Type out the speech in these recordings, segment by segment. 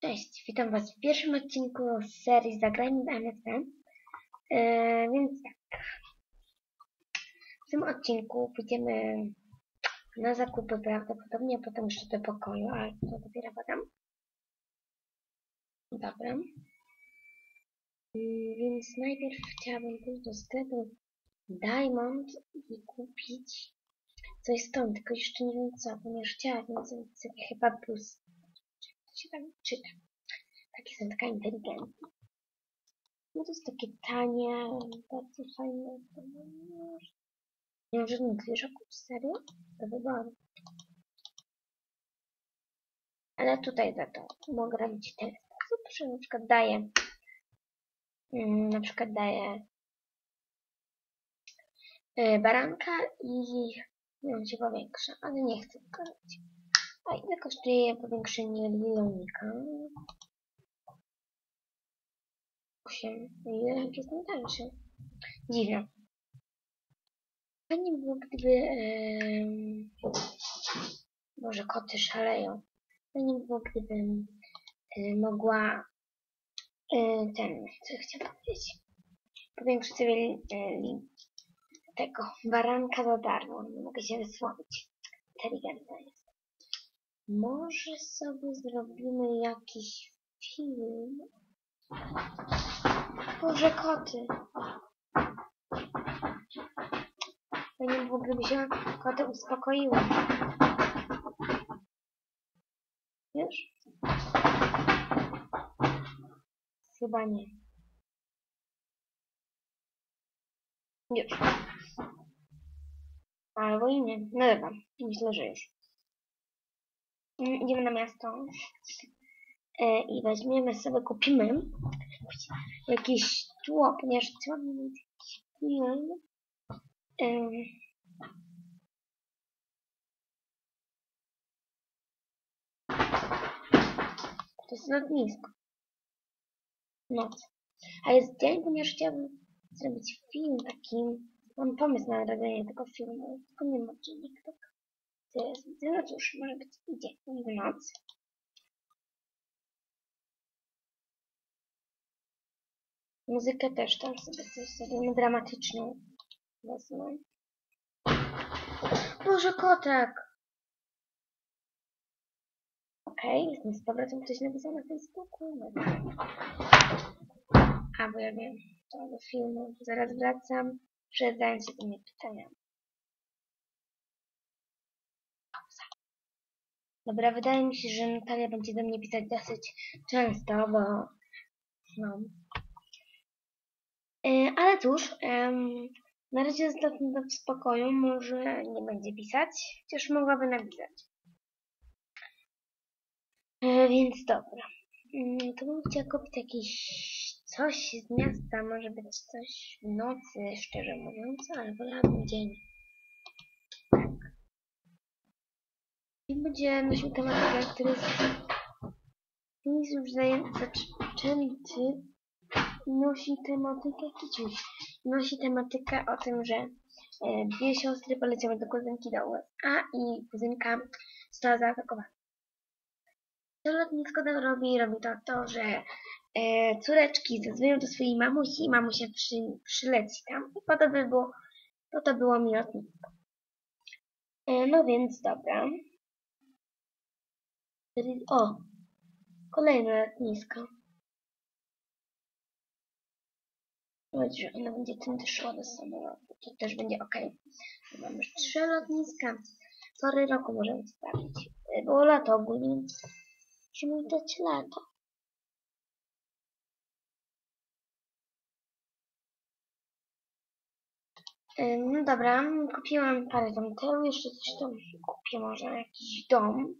Cześć, witam Was w pierwszym odcinku z serii Zagrajmy w MSN. Yy, więc tak. W tym odcinku pójdziemy na zakupy prawdopodobnie, a potem jeszcze do pokoju, ale to dopiero potem. Dobra. Yy, więc najpierw chciałabym pójść do sklepu Diamond i kupić coś stąd, tylko jeszcze nie wiem co, ponieważ chciałabym sobie chyba bus się czyta. Takie są taka inteligentne. No to jest takie tanie, bardzo fajne. Nie mam żadnych zwierzaków, serio? Do wyboru. Ale tutaj za to mogę robić ten sposób, że na przykład daję mm, na przykład daję y, baranka i on się powiększa, ale nie chcę tego robić. A ile kosztuje powiększenie lilonika? 8. Lilonik jest najtańszy. Dziwne. Fajnie było, gdyby... Yy, może koty szaleją. Fajnie było, gdybym yy, mogła yy, ten, co chciałam powiedzieć, powiększyć sobie yy, tego baranka do darmo. Nie mogę się wysłowić. Inteligentna jest. Może sobie zrobimy jakiś film. Boże, koty. Fajnie było, gdyby się koty uspokoiły. Już? Chyba nie. Już. Albo i nie. No dobra, myślę, że już. Idziemy na miasto e, i weźmiemy sobie, kupimy jakieś tło, ponieważ jakiś film. E, to jest lotnisko. Noc. A jest dzień, ponieważ chciałabym zrobić film taki. Mam pomysł na robienie tego filmu, tylko nie ma. To jest, no cóż, może być dzień w nocy. Muzykę też tam sobie coś zrobimy dramatyczną. Wezmę. Boże, kotek! Okej, okay, jestem z powrotem ktoś napisał na Facebooku. A, bo ja wiem, to do filmu. Zaraz wracam, przed zadając się tymi pytaniami. Dobra, wydaje mi się, że Natalia będzie do mnie pisać dosyć często, bo no. E, ale cóż, na razie zostawmy w spokoju, może nie będzie pisać, chociaż mogłaby napisać. E, więc dobra. Mm, to bym chciała kupić jakieś coś z miasta, może być coś w nocy, szczerze mówiąc, ale wolałabym dzień. I będzie naszym tematem, który jest już zaczęty nosi tematykę kiciuś. Nosi tematykę o tym, że e, dwie siostry poleciały do kuzynki do USA i kuzynka została zaatakowana. Co lotnisko to robi? Robi to to, że e, córeczki zadzwonią do swojej mamusi i mamusia przy, przyleci tam. I po to by było, po to było mi lotnisko. E, no więc dobra. O! Kolejne lotnisko. Powiedz, że ona będzie tędy szła do samolotu. To też będzie ok. Mamy już trzy lotniska. Pory roku możemy sprawdzić. Było lato ogólnie, musimy dać lato. No dobra, kupiłam parę tam tyłu, jeszcze coś tam kupię może, jakiś dom.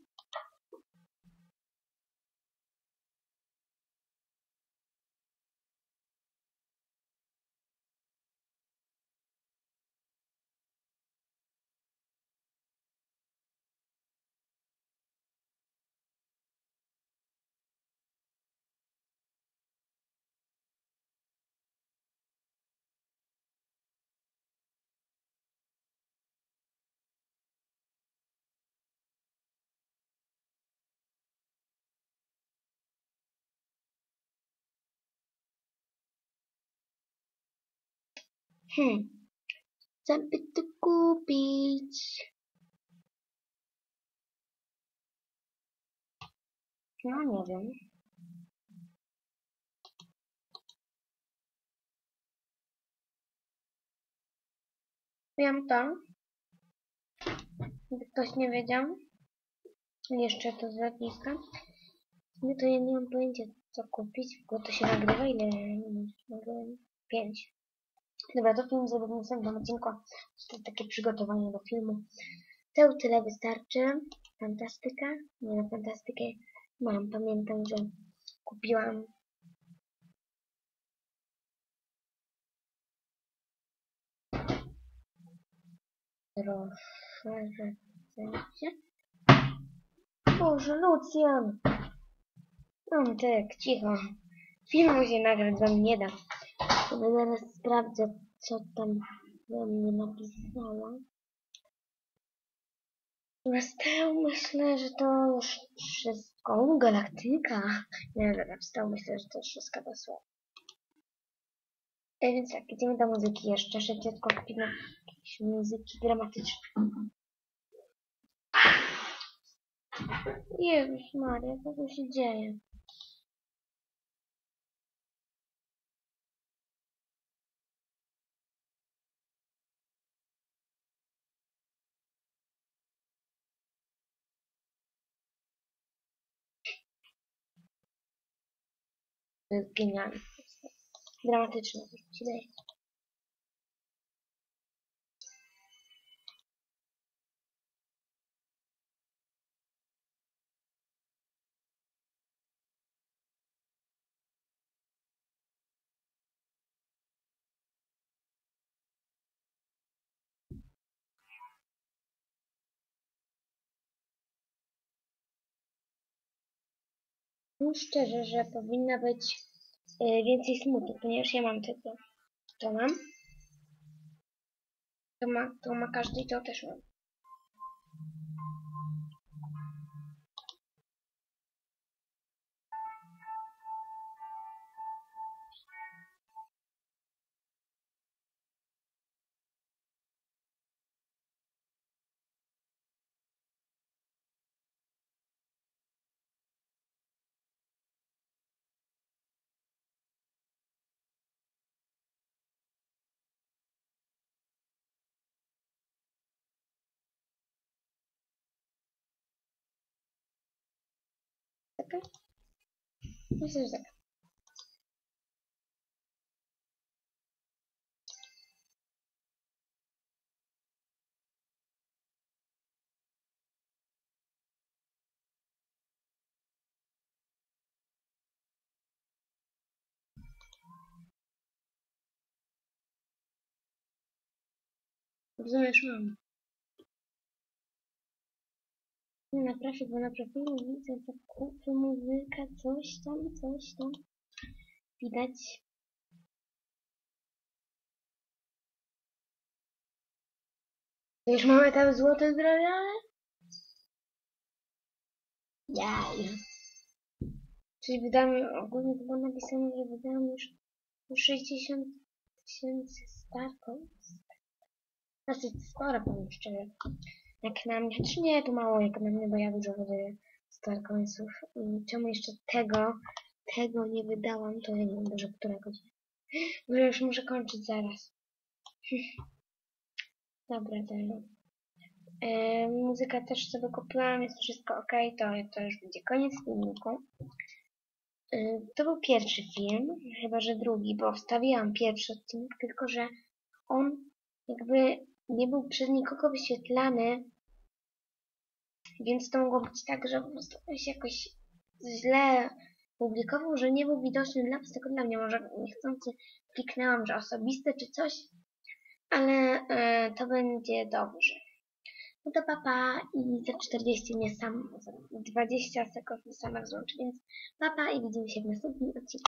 Hmm, Hm. to kupić. No nie wiem. Wiem to. Gdy ktoś nie wiedział. Jeszcze to z lotniska. No to ja nie mam pojęcia co kupić, bo to się nagrywa ile? 5. Dobra, to film zrobię w następnym odcinku. To takie przygotowanie do filmu. To tyle wystarczy. Fantastyka. Nie no, fantastykę mam. Pamiętam, że kupiłam Proszę, chcecie. Boże, Lucjan! No tak, cicho. Filmu się nagrać wam nie da. Sobie zaraz sprawdzę, co tam do mnie napisała. Nastał myślę, że to już wszystko. Galaktyka. Nie, dobra, wstał myślę, że to już wszystko dosłownie. E, więc tak, idziemy do muzyki jeszcze. Szybciutko kupimy jakieś muzyki dramatyczne. Jezus Maria, co tu się dzieje? To jest genialne. Dramatyczne, szczerze, że powinna być e, więcej smutek, ponieważ ja mam tego. To mam. To ma, to ma każdy to też mam. Taka? Myślę, że tak. Rozumiesz, mam. Nie naprawdę, bo na profilu widzę zakupy, muzyka, coś tam, coś tam. Widać. Już mamy tam złote zrobione? Jaj. Czyli wydamy, ogólnie było napisane, że wydałam już 60 tysięcy starków. Dosyć sporo, powiem szczerze. Jak na mnie, czy nie, to mało jak na mnie, bo ja dużo wydaję Starcoinsów. Czemu jeszcze tego, tego nie wydałam, to ja nie wiem dużo, która godzina. Może już muszę kończyć zaraz. Dobra, dalej. E, muzyka też sobie kupiłam, jest wszystko ok, to, to już będzie koniec filmiku. To był pierwszy film, chyba że drugi, bo wstawiłam pierwszy odcinek, tylko że on jakby nie był przez nikogo wyświetlany, więc to mogło być tak, że po prostu ktoś jakoś źle publikował, że nie był widoczny dla was, tylko dla mnie. Może niechcący kliknęłam, że osobiste czy coś, ale e, to będzie dobrze. No to papa i za 40 mnie sam, za 20 sekund mnie sama więc papa i widzimy się w następnym odcinku.